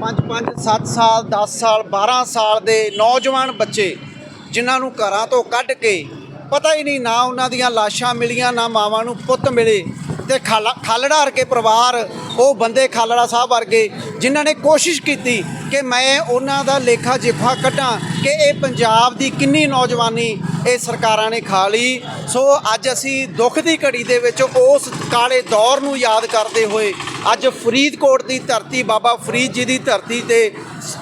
5 5 7 ਸਾਲ 10 ਸਾਲ 12 ਸਾਲ ਦੇ ਨੌਜਵਾਨ ਬੱਚੇ ਜਿਨ੍ਹਾਂ ਨੂੰ ਘਰਾਂ ਤੋਂ ਕੱਢ ਕੇ ਪਤਾ ਹੀ ਨਹੀਂ ਨਾ ਉਹਨਾਂ ਦੀਆਂ ਲਾਸ਼ਾਂ ਮਿਲੀਆਂ, ਨਾ ਮਾਵਾਂ ਨੂੰ ਪੁੱਤ ਮਿਲੇ ਤੇ ਖਾਲਾ, ਖਾਲੜਾ ਵਰਗੇ ਪਰਿਵਾਰ, ਉਹ ਬੰਦੇ ਖਾਲੜਾ ਸਾਹਿਬ ਵਰਗੇ ਜਿਨ੍ਹਾਂ ਨੇ ਕੋਸ਼ਿਸ਼ ਕੀਤੀ ਕਿ ਮੈਂ ਉਹਨਾਂ ਦਾ ਲੇਖਾ ਜਿਫਾ ਕੱਢਾਂ ਕਿ ਇਹ ਪੰਜਾਬ ਦੀ ਕਿੰਨੀ ਨੌਜਵਾਨੀ ਇਹ ਸਰਕਾਰਾਂ ਨੇ ਖਾ ਲਈ। ਸੋ ਅੱਜ ਅਸੀਂ ਦੁੱਖ ਦੀ ਘੜੀ ਦੇ ਵਿੱਚ ਉਸ ਕਾਲੇ ਦੌਰ ਨੂੰ ਯਾਦ ਕਰਦੇ ਹੋਏ ਅੱਜ ਫਰੀਦਕੋਟ ਦੀ ਧਰਤੀ, ਬਾਬਾ ਫਰੀਦ ਜੀ ਦੀ ਧਰਤੀ ਤੇ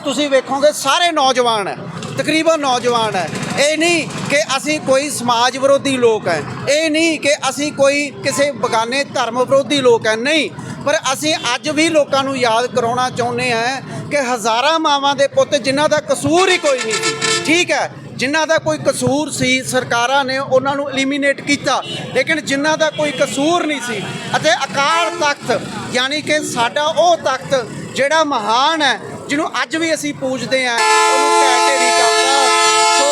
ਤੁਸੀਂ ਵੇਖੋਗੇ ਸਾਰੇ ਨੌਜਵਾਨ ਹੈ, ਤਕਰੀਬਨ ਨੌਜਵਾਨ ਹੈ। ਇਹ ਨਹੀਂ ਕਿ ਅਸੀਂ ਕੋਈ ਸਮਾਜ ਵਿਰੋਧੀ ਲੋਕ ਹੈ, ਇਹ ਨਹੀਂ ਕਿ ਅਸੀਂ ਕੋਈ ਕਿਸੇ ਬਗਾਨੇ ਧਰਮ ਵਿਰੋਧੀ ਲੋਕ ਹੈ, ਨਹੀਂ। ਪਰ ਅਸੀਂ ਅੱਜ ਵੀ ਲੋਕਾਂ ਨੂੰ ਯਾਦ ਕਰਾਉਣਾ ਚਾਹੁੰਦੇ ਹਾਂ ਕਿ ਹਜ਼ਾਰਾਂ ਮਾਵਾਂ ਦੇ ਪੁੱਤ ਜਿਨ੍ਹਾਂ ਦਾ ਕਸੂਰ ਹੀ ਕੋਈ ਨਹੀਂ ਸੀ, ਠੀਕ ਹੈ। ਜਿਨ੍ਹਾਂ ਦਾ ਕੋਈ ਕਸੂਰ ਸੀ, ਸਰਕਾਰਾਂ ਨੇ ਉਹਨਾਂ ਨੂੰ ਐਲੀਮੀਨੇਟ ਕੀਤਾ। ਲੇਕਿਨ ਜਿਨ੍ਹਾਂ ਦਾ ਕੋਈ ਕਸੂਰ ਨਹੀਂ ਸੀ, ਅਤੇ ਅਕਾਲ ਤਖਤ, ਯਾਨੀ ਕਿ ਸਾਡਾ ਉਹ ਤਖਤ ਜਿਹੜਾ ਮਹਾਨ ਹੈ, ਜਿਹਨੂੰ ਅੱਜ ਵੀ ਅਸੀਂ ਪੂਜਦੇ ਹਾਂ, ਉਹਨੂੰ ਢਹਿ ਢੇਰੀ ਸੋ,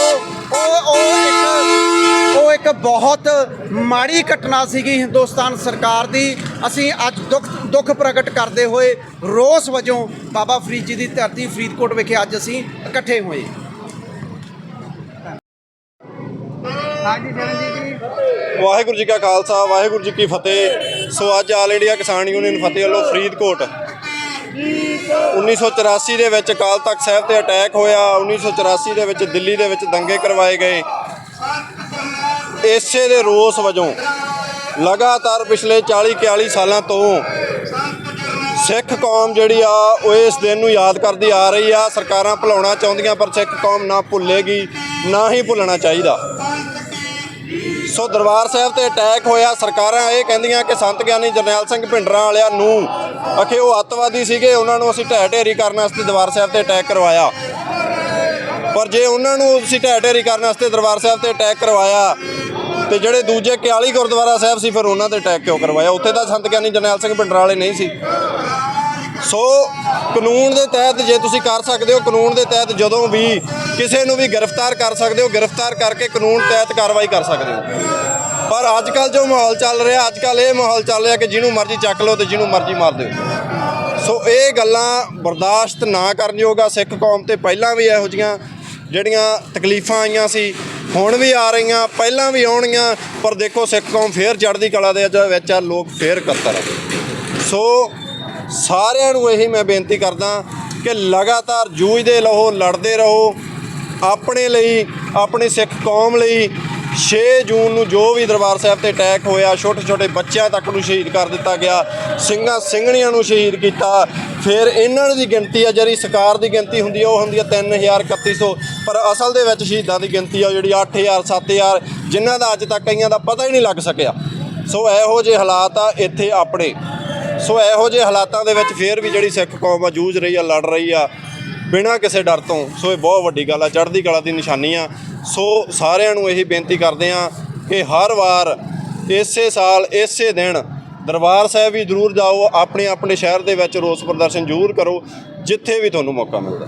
ਉਹ ਉਹ ਇੱਕ ਉਹ ਇੱਕ ਬਹੁਤ ਮਾੜੀ ਘਟਨਾ ਸੀਗੀ ਹਿੰਦੁਸਤਾਨ ਸਰਕਾਰ ਦੀ। ਅਸੀਂ ਅੱਜ ਦੁੱਖ ਦੁੱਖ ਪ੍ਰਗਟ ਕਰਦੇ ਹੋਏ ਰੋਸ ਵਜੋਂ ਬਾਬਾ ਫਰੀਦ ਜੀ ਦੀ ਧਰਤੀ ਫਰੀਦਕੋਟ ਵਿਖੇ ਅੱਜ ਅਸੀਂ ਇਕੱਠੇ ਹੋਏ। ਹਾਂਜੀ ਸ਼ਰਨਜੀਤ ਜੀ ਵਾਹਿਗੁਰੂ ਜੀ ਕਾ ਖਾਲਸਾ, ਵਾਹਿਗੁਰੂ ਜੀ ਕੀ ਫਤਿਹ। ਸੋ ਅੱਜ ਆਲ ਇੰਡੀਆ ਕਿਸਾਨ ਯੂਨੀਅਨ ਫਤਿਹ ਵੱਲੋਂ ਫਰੀਦਕੋਟ। 1984 ਦੇ ਵਿੱਚ ਅਕਾਲ ਤਖਤ ਸਾਹਿਬ ਤੇ ਅਟੈਕ ਹੋਇਆ। 1984 ਦੇ ਵਿੱਚ ਦਿੱਲੀ ਦੇ ਵਿੱਚ ਦੰਗੇ ਕਰਵਾਏ ਗਏ। ਇਸੇ ਦੇ ਰੋਸ ਵਜੋਂ ਲਗਾਤਾਰ ਪਿਛਲੇ 40 41 ਸਾਲਾਂ ਤੋਂ ਸਿੱਖ ਕੌਮ ਜਿਹੜੀ ਆ, ਉਹ ਇਸ ਦਿਨ ਨੂੰ ਯਾਦ ਕਰਦੀ ਆ ਰਹੀ ਆ। ਸਰਕਾਰਾਂ ਭੁਲਾਉਣਾ ਚਾਹੁੰਦੀਆਂ, ਪਰ ਸਿੱਖ ਕੌਮ ਨਾ ਭੁੱਲੇਗੀ, ਨਾ ਹੀ ਭੁੱਲਣਾ ਚਾਹੀਦਾ। ਸੋ ਦਰਬਾਰ ਸਾਹਿਬ ਤੇ ਅਟੈਕ ਹੋਇਆ। ਸਰਕਾਰਾਂ ਇਹ ਕਹਿੰਦੀਆਂ ਕਿ ਸੰਤ ਗਿਆਨੀ ਜਰਨੈਲ ਸਿੰਘ ਭਿੰਡਰਾਂ ਵਾਲਿਆਂ ਨੂੰ ਅਖੇ ਉਹ ਅੱਤਵਾਦੀ ਸੀਗੇ, ਉਹਨਾਂ ਨੂੰ ਅਸੀਂ ਢਹਿ ਢੇਰੀ ਕਰਨ ਵਾਸਤੇ ਦਰਬਾਰ ਸਾਹਿਬ ਤੇ ਅਟੈਕ ਕਰਵਾਇਆ। ਪਰ ਜੇ ਉਹਨਾਂ ਨੂੰ ਅਸੀਂ ਢਹਿ ਢੇਰੀ ਕਰਨ ਵਾਸਤੇ ਦਰਬਾਰ ਸਾਹਿਬ ਤੇ ਅਟੈਕ ਕਰਵਾਇਆ, ਤੇ ਜਿਹੜੇ ਦੂਜੇ 41 ਗੁਰਦੁਆਰਾ ਸਾਹਿਬ ਸੀ, ਫਿਰ ਉਹਨਾਂ ਤੇ ਅਟੈਕ ਕਿਉਂ ਕਰਵਾਇਆ? ਉੱਥੇ ਤਾਂ ਸੰਤ ਗਿਆਨੀ ਜਰਨੈਲ ਸਿੰਘ ਭਿੰਡਰਾਂ ਵਾਲੇ ਨਹੀਂ ਸੀ। ਸੋ ਕਾਨੂੰਨ ਦੇ ਤਹਿਤ ਜੇ ਤੁਸੀਂ ਕਰ ਸਕਦੇ ਹੋ, ਕਾਨੂੰਨ ਦੇ ਤਹਿਤ ਜਦੋਂ ਵੀ ਕਿਸੇ ਨੂੰ ਵੀ ਗ੍ਰਿਫਤਾਰ ਕਰ ਸਕਦੇ ਹੋ, ਗ੍ਰਿਫਤਾਰ ਕਰਕੇ ਕਾਨੂੰਨ ਤਹਿਤ ਕਾਰਵਾਈ ਕਰ ਸਕਦੇ ਹੋ। ਪਰ ਅੱਜ ਕੱਲ ਜੋ ਮਾਹੌਲ ਚੱਲ ਰਿਹਾ ਅੱਜ ਕੱਲ ਇਹ ਮਾਹੌਲ ਚੱਲ ਰਿਹਾ ਕਿ ਜਿਹਨੂੰ ਮਰਜ਼ੀ ਚੱਕ ਲਓ ਤੇ ਜਿਹਨੂੰ ਮਰਜ਼ੀ ਮਾਰ ਦਿਓ। ਸੋ ਇਹ ਗੱਲਾਂ ਬਰਦਾਸ਼ਤ ਨਾ ਕਰਨਯੋਗ ਆ। ਸਿੱਖ ਕੌਮ ਤੇ ਪਹਿਲਾਂ ਵੀ ਇਹੋ ਜੀਆਂ ਜਿਹੜੀਆਂ ਤਕਲੀਫਾਂ ਆਈਆਂ ਸੀ, ਹੁਣ ਵੀ ਆ ਰਹੀਆਂ, ਪਹਿਲਾਂ ਵੀ ਆਉਣਗੀਆਂ, ਪਰ ਦੇਖੋ ਸਿੱਖ ਕੌਮ ਫੇਰ ਚੜ੍ਹਦੀ ਕਲਾ ਦੇ ਵਿੱਚ- ਆ, ਲੋਕ ਫੇਰ ਇਕੱਤਰ ਸੋ ਸਾਰਿਆਂ ਨੂੰ ਇਹੀ ਮੈਂ ਬੇਨਤੀ ਕਰਦਾ ਕਿ ਲਗਾਤਾਰ ਜੂਝਦੇ ਰਹੋ, ਲੜਦੇ ਰਹੋ। ਆਪਣੇ ਲਈ, ਆਪਣੀ ਸਿੱਖ ਕੌਮ ਲਈ 6 ਜੂਨ ਨੂੰ ਜੋ ਵੀ ਦਰਬਾਰ ਸਾਹਿਬ ਤੇ ਅਟੈਕ ਹੋਇਆ ਛੋਟੇ ਛੋਟੇ ਬੱਚਿਆਂ ਤੱਕ ਨੂੰ ਸ਼ਹੀਦ ਕਰ ਦਿੱਤਾ ਗਿਆ, ਸਿੰਘਾਂ ਸਿੰਘਣੀਆਂ ਨੂੰ ਸ਼ਹੀਦ ਕੀਤਾ। ਫਿਰ ਇਹਨਾਂ ਦੀ ਗਿਣਤੀ ਆ, ਜਿਹੜੀ ਸਰਕਾਰ ਦੀ ਗਿਣਤੀ ਹੁੰਦੀ ਆ, ਉਹ ਹੁੰਦੀ ਆ 3300 ਪਰ ਅਸਲ ਦੇ ਵਿੱਚ ਸ਼ਹੀਦਾਂ ਦੀ ਗਿਣਤੀ ਆ, ਉਹ ਜਿਹੜੀ 8000 7000 ਜਿਨ੍ਹਾਂ ਦਾ ਅੱਜ ਤੱਕ ਕਈਆਂ ਦਾ ਪਤਾ ਹੀ ਨਹੀਂ ਲੱਗ ਸਕਿਆ। ਸੋ ਇਹੋ ਜਿਹੇ ਹਾਲਾਤ ਆ ਇੱਥੇ ਆਪਣੇ। ਸੋ ਇਹੋ ਜਿਹੇ ਹਾਲਾਤਾਂ ਦੇ ਵਿੱਚ ਫੇਰ ਵੀ ਜਿਹੜੀ ਸਿੱਖ ਕੌਮ ਆ, ਜੂਝ ਰਹੀ ਆ, ਲੜ ਰਹੀ ਆ, ਬਿਨਾਂ ਕਿਸੇ ਡਰ ਤੋਂ, ਸੋ ਇਹ ਬਹੁਤ ਵੱਡੀ ਗੱਲ ਆ, ਚੜ੍ਹਦੀ ਕਲਾ ਦੀ ਨਿਸ਼ਾਨੀ ਆ। ਸੋ ਸਾਰਿਆਂ ਨੂੰ ਇਹੀ ਬੇਨਤੀ ਕਰਦੇ ਆ ਕਿ ਹਰ ਵਾਰ ਇਸੇ ਸਾਲ, ਇਸੇ ਦਿਨ ਦਰਬਾਰ ਸਾਹਿਬ ਵੀ ਜ਼ਰੂਰ ਜਾਓ ਆਪਣੇ ਆਪਣੇ ਸ਼ਹਿਰ ਦੇ ਵਿੱਚ ਰੋਸ ਪ੍ਰਦਰਸ਼ਨ ਜ਼ਰੂਰ ਕਰੋ, ਜਿੱਥੇ ਵੀ ਤੁਹਾਨੂੰ ਮੌਕਾ ਮਿਲਦਾ।